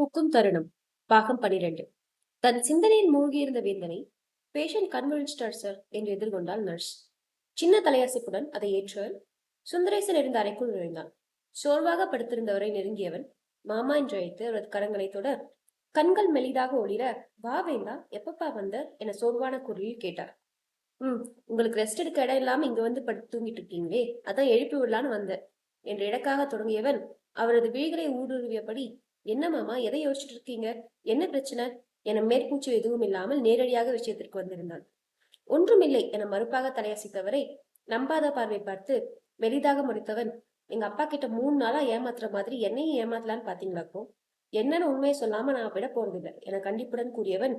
புக்கும் தருணம். பாகம் பனிரெண்டு. தன் சிந்தனையில் மூழ்கியிருந்த வேந்தனை பேஷண்ட் கன்வென்ஸ்டர் சார் என்று எதிர்கொண்டாள் நர்ஸ் சின்ன தலையசைப்புடன் அதை ஏற்றவன் சுந்தரேசன் இருந்த அறைக்குள் நுழைந்தான். சோர்வாக படுத்திருந்தவரை நெருங்கியவன் மாமா என்று அழைத்து அவரது கரங்களை தொட கண்கள் மெலிதாக ஒளிர வா வேந்தா எப்பப்பா வந்த என சோர்வான குரலில் கேட்டார். ம் உங்களுக்கு ரெஸ்ட் எடுக்க இடம் இல்லாம இங்க வந்து படுத்து தூங்கிட்டு இருக்கீங்களே அதான் எழுப்பி விடலான்னு வந்தேன் என்று இடக்காக தொடங்கியவன் அவரது விழிகளை ஊடுருவியபடி என்ன மாமா எதை யோசிச்சுட்டு இருக்கீங்க? என்ன பிரச்சனை? என மேற்பூச்சு எதுவும் இல்லாமல் நேரடியாக விஷயத்திற்கு வந்திருந்தான். ஒன்றுமில்லை என மறுப்பாக தலையசைத்தவரை நம்பாத பார்வை பார்த்து மெலிதாக முடித்தவன் எங்க அப்பா கிட்ட மூணு நாளா ஏமாத்துற மாதிரி என்னையும் ஏமாத்தலான்னு பாத்தீங்களாக்கும் என்னன்னு உண்மையை சொல்லாம நான் விட போறதில்லை என கண்டிப்புடன் கூறியவன்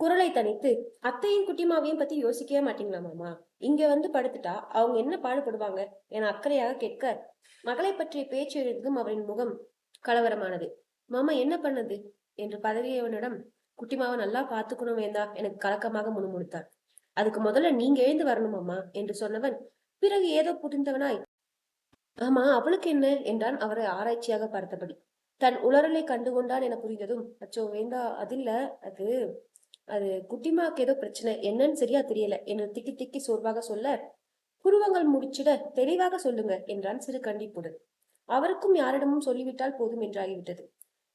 குரலை தனித்து அத்தையும் குட்டிமாவையும் பத்தி யோசிக்கவே மாட்டீங்களா மாமா? இங்க வந்து படுத்துட்டா அவங்க என்ன பாடுபடுவாங்க? என அக்கறையாக கேட்க மகளை பற்றிய பேச்சு எழுந்ததும் அவரின் முகம் கலவரமானது. மாமா என்ன பண்ணது? என்று பதவியவனிடம் குட்டிமாவை நல்லா பாத்துக்கணும் வேந்தா எனக்கு கலக்கமாக முணுமுணுத்தார் அதுக்கு முதல்ல நீங்க எழுந்து வரணும் அம்மா என்று சொன்னவன் பிறகு ஏதோ புரிந்தவனாய். ஆமா அவளுக்கு என்ன? என்றான் அவரை ஆராய்ச்சியாக பார்த்தபடி. தன் உளறலை கண்டுகொண்டான் என புரிந்ததும் அச்சோ வேந்தா அதில்ல அது அது குட்டிமாவுக்கு ஏதோ பிரச்சனை என்னன்னு சரியா தெரியல என்று திக்கி திக்கி சோர்வாக சொல்ல புருவங்கள் முடிச்சிட தெளிவாக சொல்லுங்க என்றான் சிறு கண்டிப்புடன். அவருக்கும் யாரிடமும் சொல்லிவிட்டால் போதும் என்றாகிவிட்டது.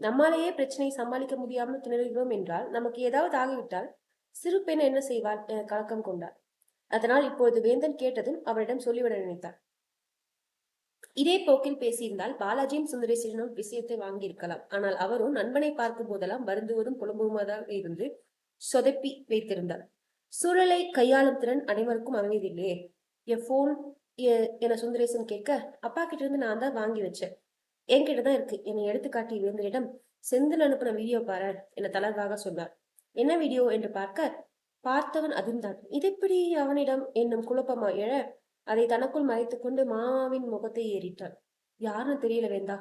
நம்மாலேயே பிரச்சனையை சமாளிக்க முடியாமல் திணறுகிறோம் என்றால் நமக்கு ஏதாவது ஆகிவிட்டால் சிறு பெண் என்ன செய்வாள் என கலக்கம் கொண்டார் அதனால் இப்பொழுது வேந்தன் கேட்டதும் அவரிடம் சொல்லிவிட நினைத்தார் இதே போக்கில் பேசியிருந்தால் பாலாஜியும் சுந்தரேசனும் விஷயத்தை வாங்கியிருக்கலாம். ஆனால் அவரும் நண்பனை பார்க்கும் போதெல்லாம் வருந்துவதும் புலம்புவதாக இருந்து சொதப்பி வைத்திருந்தார். சூழலை கையாளும் திறன் அனைவருக்கும் அமைவதில்லையே என் போன் என சுந்தரேசன் கேட்க அப்பா கிட்ட இருந்து நான் தான் வாங்கி வச்சேன். என்கிட்ட தான் இருக்கு. என்னை எடுத்து காட்டி வேந்தரிடம் செந்தில் அனுப்பின வீடியோ பாரு என தளர்வாக சொன்னார். என்ன வீடியோ என்று பார்க்க பார்த்தவன் அதிர்ந்தான். இதெப்படி அவனிடம் என்னும் குழப்பமா எழ? அதை தனக்குள் மறைத்துக்கொண்டு மாமாவின் முகத்தை ஏறிட்டான். யாருன்னு தெரியல வேந்தா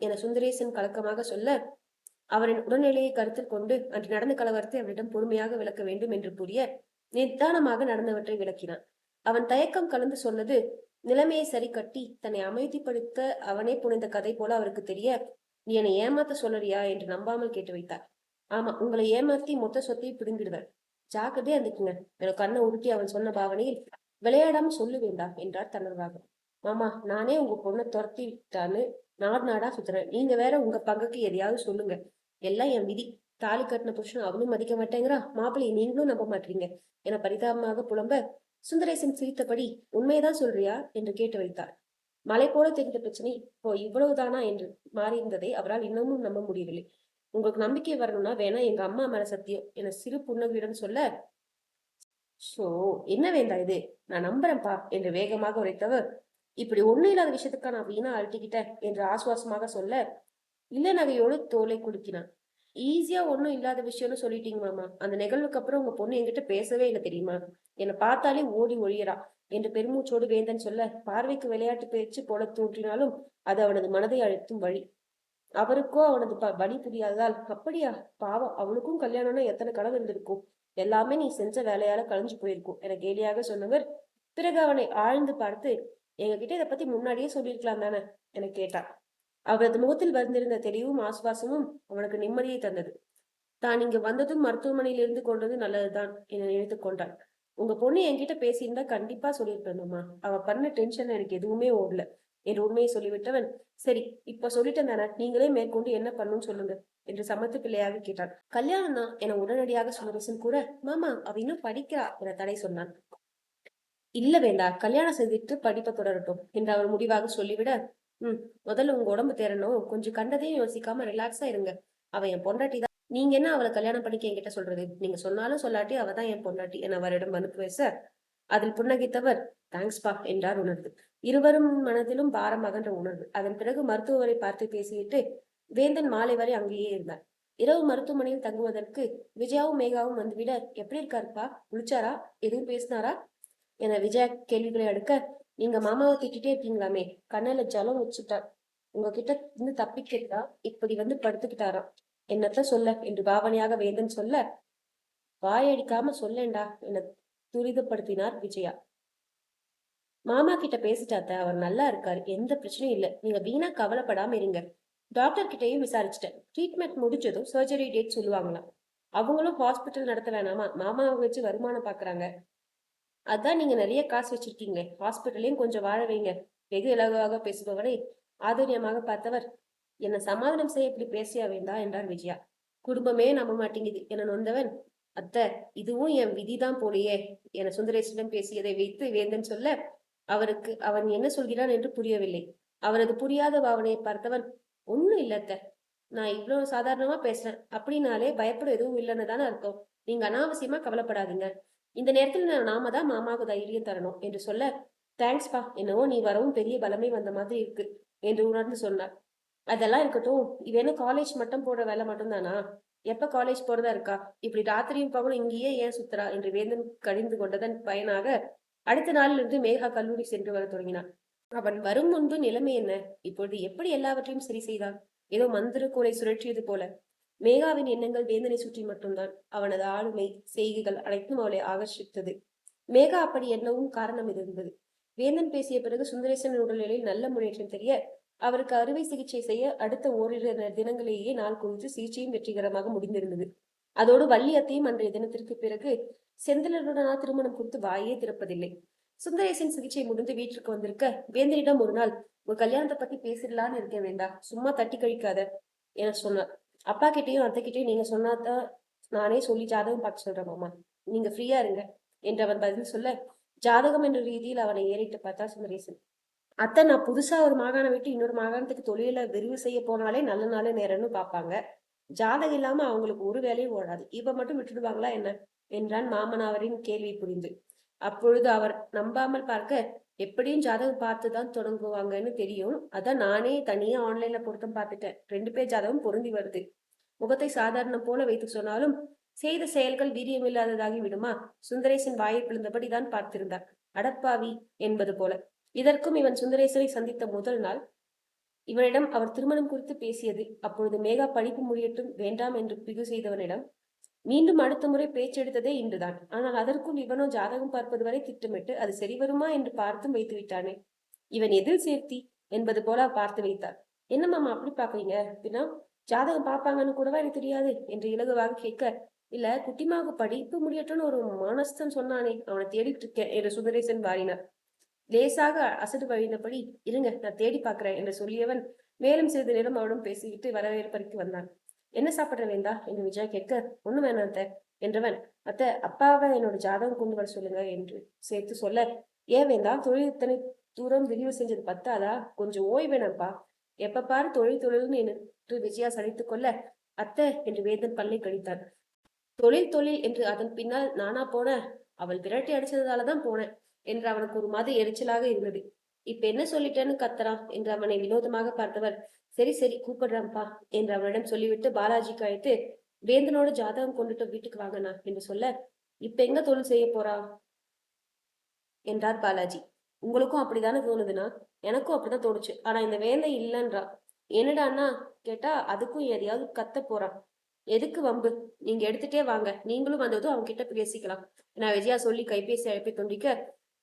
என சுந்தரேசன் கலக்கமாக சொல்ல அவரின் உடல்நிலையை கருத்தில் கொண்டு அன்று நடந்த கலவரத்தை அவரிடம் பொறுமையாக விளக்க வேண்டும் என்று கூறிய நிதானமாக நடந்தவற்றை விளக்கினான். அவன் தயக்கம் கலந்து சொன்னது நிலைமையை சரி கட்டி தன்னை அமைதிப்படுத்த அவனே புனைந்த கதை போல அவருக்கு தெரிய நீ என்னை ஏமாத்த சொல்லறியா? என்று நம்பாமல் கேட்டு வைத்தார். ஆமா உங்களை ஏமாத்தி மொத்த சொத்தையும் பிடுங்கிடுவேன். ஜாக்கிரதையா இருந்துக்குங்க. எனக்கு கண்ணை உருட்டி அவன் சொன்ன பாவனையில் விளையாடாம சொல்லு வேண்டாம் என்றார் தளர்வாக மாமா நானே உங்க பொண்ணை துரத்தி விட்டான்னு நாடு நாடா சுத்துறேன். நீங்க வேற உங்க பங்குக்கு எதையாவது சொல்லுங்க. எல்லாம் என் விதி. தாலி கட்டின புருஷன் அவனும் மதிக்க மாட்டேங்கிறா மாப்பிள்ளையை நீங்களும் நம்ப மாட்டீங்க. என பரிதாபமாக புலம்ப சுந்தரேசன் சிரித்தபடி உண்மையதான் சொல்றியா? என்று கேட்டு வைத்தார் மலை போல தெரிந்த பிரச்சனை இப்போ இவ்வளவுதானா? என்று மாறியிருந்ததை அவரால் இன்னமும் நம்ப முடியவில்லை. உங்களுக்கு நம்பிக்கை வரணும்னா வேணா எங்க அம்மா மேல சத்தியம் என சிறு புன்னகையுடன் சொல்ல சோ என்ன வேண்டா இது? நான் நம்புறேன்ப்பா என்று வேகமாக உரைத்தவர் இப்படி ஒண்ணு இல்லாத விஷயத்துக்கா நான் வீணா அழட்டிக்கிட்டேன் என்று ஆசுவாசமாக சொல்ல இல்ல நகையோடு தோலை குடுக்கினான் ஈஸியா ஒன்றும் இல்லாத விஷயம்னு சொல்லிட்டீங்க மாமா. அந்த நிகழ்வுக்கு அப்புறம் உங்க பொண்ணு என்கிட்ட பேசவே இல்லை தெரியுமா? என்னை பார்த்தாலே ஓடி ஒழியறா. என்று பெருமூச்சோடு வேந்தன் சொல்ல பார்வைக்கு விளையாட்டு பேச்சு போல தோன்றினாலும் அது அவனது மனதை அழுத்தும் வழி. அவருக்கோ அவனது வழி புரியாததால் அப்படியா? பாவம் அவளுக்கும் கல்யாணம்னா எத்தனை கனவு இருந்திருக்கும்? எல்லாமே நீ செஞ்ச வேலையால கலைஞ்சு போயிருக்கும் என கேலியாக சொன்னவர் பிறகு அவனை ஆழ்ந்து பார்த்து எங்ககிட்ட இதை பத்தி முன்னாடியே சொல்லியிருக்கலாம் தானே? என கேட்டான் அவரது முகத்தில் வந்திருந்த தெளிவும் ஆசுவாசமும் அவனுக்கு நிம்மதியை தந்தது. தான் இங்கு வந்ததும் மருத்துவமனையில் இருந்து கொண்டது நல்லதுதான் என நினைத்து கொண்டான் உங்க பொண்ணு என்கிட்ட பேசியிருந்தா கண்டிப்பா சொல்லியிருப்பேன்மா அவ பண்ண டென்ஷன் எனக்கு எதுவுமே ஓடல. என்று உண்மையை சொல்லிவிட்டவன் சரி இப்ப சொல்லிட்டேன் தானே நீங்களே மேற்கொண்டு என்ன பண்ணும் சொல்லுங்க என்று சமத்து பிள்ளையாக கேட்டான். கல்யாணம் தான் என உடனடியாக சுந்தரசன் கூட மாமா அவ இன்னும் படிக்கிறா என தடை சொன்னான். இல்ல வேண்டா கல்யாணம் செய்துட்டு படிப்பை தொடரட்டும் என்று அவர் முடிவாக சொல்லிவிட ம் முதல்ல உங்க உடம்பு தேரணும் கொஞ்சம் கண்டதையும் யோசிக்காம ரிலாக்ஸா இருங்க. அவ என் பொண்டாட்டி தான். நீங்க என்ன அவளை கல்யாணம் பண்ணிக்க என்கிட்ட சொல்றது? நீங்க சொன்னாலும் சொல்லாட்டி அவ தான் என் பொண்டாட்டி. என அவரிடம் அனுப்பி பேச அதில் புன்னகைத்தவர் தேங்க்ஸ்பா என்றார் உணர்வு. இருவரும் மனதிலும் பாரம் அகன்ற உணர்வு. அதன் பிறகு மருத்துவரை பார்த்து பேசிவிட்டு வேந்தன் மாலை வரை அங்கேயே இருந்தார். இரவு மருத்துவமனையில் தங்குவதற்கு விஜயாவும் மேகாவும் வந்துவிட எப்படி இருக்காருப்பா குளிச்சாரா? எதுவும் பேசினாரா? என விஜயா கேள்விகளை அடுக்க நீங்க மாமாவை திட்டிட்டே இருக்கீங்களாமே? கண்ணில ஜலம் வச்சுட்டார் உங்ககிட்ட இருந்து தப்பிக்கிறதா? இப்படி வந்து படுத்துக்கிட்டாராம். என்னத்த சொல்ல? என்று பாவனையாக வேந்தன் சொல்ல வாயடிக்காம சொல்லேண்டா என துரிதப்படுத்தினார் விஜயா. மாமா கிட்ட பேசிட்டாத்த அவர் நல்லா இருக்காரு. எந்த பிரச்சனையும் இல்லை. நீங்க வீணா கவலைப்படாம இருங்க. டாக்டர் கிட்டயும் விசாரிச்சிட்டேன். ட்ரீட்மெண்ட் முடிஞ்சதும் சர்ஜரி டேட் சொல்லுவாங்களாம். அவங்களும் ஹாஸ்பிட்டல் நடத்த வேணாமா? மாமாவை வச்சு வருமானம் பாக்குறாங்க. அதான் நீங்க நிறைய காசு வச்சிருக்கீங்களே. ஹாஸ்பிட்டல்லையும் கொஞ்சம் வாழ வைங்க. வெகு இலகுவாக பேசுபவனை ஆதரியமாக பார்த்தவர் என்னை சமாதானம் செய்ய இப்படி பேசியா வேண்டா? என்றார் விஜயா. குடும்பமே நம்ப மாட்டேங்குது என நொந்தவன் அத்தை இதுவும் என் விதிதான் போலையே என சுந்தரேசனிடம் பேசியதை வைத்து வேந்தன் சொல்ல அவருக்கு அவன் என்ன சொல்கிறான் என்று புரியவில்லை. அவரது புரியாத பாவனையை பார்த்தவன் ஒண்ணும் இல்லத்த நான் இவ்வளவு சாதாரணமா பேசுறேன். அப்படின்னாலே பயப்பட எதுவும் இல்லைன்னு தானே அர்த்தம். நீங்க அனாவசியமா கவலைப்படாதீங்க. இந்த நேரத்தில் நான் நாம தான் மாமாவுக்கு தைரியம் தரணும் என்று சொல்ல தேங்க்ஸ்பா என்னவோ நீ வரவும் பெரிய பலமே வந்த மாதிரி இருக்கு என்று உணர்ந்து சொன்னார். அதெல்லாம் இருக்கட்டும் இது என்ன காலேஜ் மட்டும் போடுற வேலை மட்டும்தானா? எப்ப காலேஜ் போறதா இருக்கா? இப்படி ராத்திரியும் பகலும் இங்கேயே ஏன் சுத்துறா? என்று வேந்தன் கடிந்து கொண்டதன் பயனாக அடுத்த நாளிலிருந்து மேகா கல்லூரி சென்று வர தொடங்கினான். அவன் வரும் முன்பு நிலைமை என்ன? இப்பொழுது எப்படி எல்லாவற்றையும் சரி செய்தான் ஏதோ மந்திர கூலை சுழற்றியது போல. மேகாவின் எண்ணங்கள் வேந்தனை சுற்றி மட்டும்தான். அவனது ஆளுமை செய்கைகள் அனைத்தும் அவளை ஆகர்ஷித்தது. மேகா அப்படி எண்ணவும் காரணம் இருந்தது வேந்தன் பேசிய பிறகு சுந்தரேசன் உடல்நிலையில் நல்ல முன்னேற்றம் தெரிய அவருக்கு அறுவை சிகிச்சை செய்ய அடுத்த ஓரிரு தினங்களிலேயே நாள் குறித்து சிகிச்சையும் வெற்றிகரமாக முடிந்திருந்தது. அதோடு வள்ளி அத்தையும் அன்றைய தினத்திற்கு பிறகு செந்திலனுடனா திருமணம் குறித்து வாயே திறப்பதில்லை. சுந்தரேசன் சிகிச்சை முடிந்து வீட்டிற்கு வந்திருக்க வேந்தனிடம் ஒரு நாள் உன் கல்யாணத்தை பத்தி பேசிடலான்னு இருக்க வேண்டாம் சும்மா தட்டி கழிக்காத என சொன்னார். அப்பா கிட்டேயும் அத்தைக்கிட்டையும் நீங்க சொன்னாதான் நானே சொல்லி ஜாதகம் பார்க்க சொல்றேன் மாமா. நீங்க ஃப்ரீயா இருங்க. என்று அவன் பதில் சொல்ல ஜாதகம் என்ற ரீதியில் அவனை ஏறிட்டு பார்த்தா சுந்தரேசன். அத்தை நான் புதுசா ஒரு மாகாணம் விட்டு இன்னொரு மாகாணத்துக்கு தொழில விரிவு செய்ய போனாலே நல்ல நாள் நேரம்னு பார்ப்பாங்க. ஜாதகம் இல்லாம அவங்களுக்கு ஒரு வேலையும் ஓடாது. இப்ப மட்டும் விட்டுடுவாங்களா என்ன? என்றான் மாமனாவரின் கேள்வி புரிந்து. அப்பொழுது அவர் நம்பாமல் பார்க்க எப்படியும் ஜாதகம் பார்த்து தான் தொடங்குவாங்கன்னு தெரியும். அதான் நானே தனியாக ஆன்லைனில் பொருத்தம் பார்த்துட்டேன். ரெண்டு பேர் ஜாதகம் பொருந்தி வருது. முகத்தை சாதாரணம் போல வைத்து சொன்னாலும் செய்த செயல்கள் வீரியமில்லாததாகி விடுமா? சுந்தரேசன் வாயை பிளந்தபடிதான் பார்த்திருந்தார். அடப்பாவி என்பது போல. இதற்கும் இவன் சுந்தரேசனை சந்தித்த முதல் நாள். இவனிடம் அவர் திருமணம் குறித்து பேசியது. அப்பொழுது மேகா படிப்பு முடியட்டும் வேண்டாம் என்று பிகு செய்தவனிடம் மீண்டும் அடுத்த முறை பேச்செடுத்ததே இன்றுதான். ஆனால் அதற்குள் இவனோ ஜாதகம் பார்ப்பது வரை திட்டமிட்டு அது சரி வருமா என்று பார்த்தும் வைத்து விட்டானே. இவன் எதில் சேர்த்தி? என்பது போல பார்த்து வைத்தார் என்ன மாமா அப்படி பாக்குறீங்க பின்னா ஜாதகம் பார்ப்பாங்கன்னு கூடவா எனக்கு தெரியாது? என்று இலகுவாக கேட்க இல்ல குட்டிமாக படிப்பு முடியட்டும்னு ஒரு மனஸ்தன் சொன்னானே அவனை தேடிட்டு இருக்கேன் என்று சுந்தரேசன் வாரினார். லேசாக அசடு வழிந்தபடி இருங்க நான் தேடி பார்க்கிறேன் என்று சொல்லியவன் மேலும் சிறிது நேரம் அவனும் பேசிவிட்டு வரவேற்பறைக்கு வந்தான். என்ன சாப்பிட வேண்டா என்று விஜயா கேட்க ஒண்ணு வேணாம் அத்தை என்றவன் அத்தை அப்பாவை என்னோட ஜாதகம் கொண்டு வர சொல்லுங்க என்று சேர்த்து சொல்ல ஏன் வேண்டாம் தொழில் இத்தனை தூரம் விரிவு செஞ்சது பத்தாதா? கொஞ்சம் ஓய்வு வேணாம்ப்பா. எப்ப பாரு தொழில் தொழில்னு என்று விஜயா சலித்து கொள்ள அத்தை என்று வேதன் பல்லை கழித்தான் தொழில் தொழில் என்று அதன் பின்னால் நானா போனேன் அவள் விரட்டி அடிச்சதாலதான் போனேன் என்று அவனுக்கு ஒரு மாதிரி எரிச்சலாக இருந்தது. இப்ப என்ன சொல்லிட்டேன்னு கத்துறான் என்று அவனை வினோதமாக பார்த்தவர் சரி சரி கூப்பிடுறான்ப்பா என்று அவனிடம் சொல்லிவிட்டு பாலாஜிக்கு அழைத்து வேந்தனோட ஜாதகம் கொண்டுட்டு வீட்டுக்கு வாங்கண்ணா என்று சொல்ல இப்ப எங்க தொழில் செய்ய போறா? என்றார் பாலாஜி. உங்களுக்கும் அப்படிதானே தோணுதுன்னா எனக்கும் அப்படிதான் தோணுச்சு. ஆனா இந்த வேந்தை இல்லைன்றா. என்னடான்னா கேட்டா அதுக்கும் எதையாவது கத்த போறான் எதுக்கு வம்பு? நீங்க எடுத்துட்டே வாங்க. நீங்களும் வந்ததும் அவங்க கிட்ட பேசிக்கலாம். நான் விஜயா சொல்லி கைபேசி அழைப்பை துண்டிக்க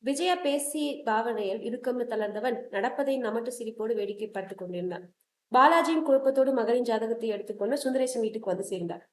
விஜயா பேசி பாவனையில் இறுக்கம்னு தளர்ந்தவன் நடப்பதை நமட்டு சிரிப்போடு வேடிக்கை பார்த்து கொண்டிருந்தான். பாலாஜியின் குழப்பத்தோடு மகளின் ஜாதகத்தை எடுத்துக்கொண்டு சுந்தரேசன் வீட்டுக்கு வந்து சேர்ந்தார்.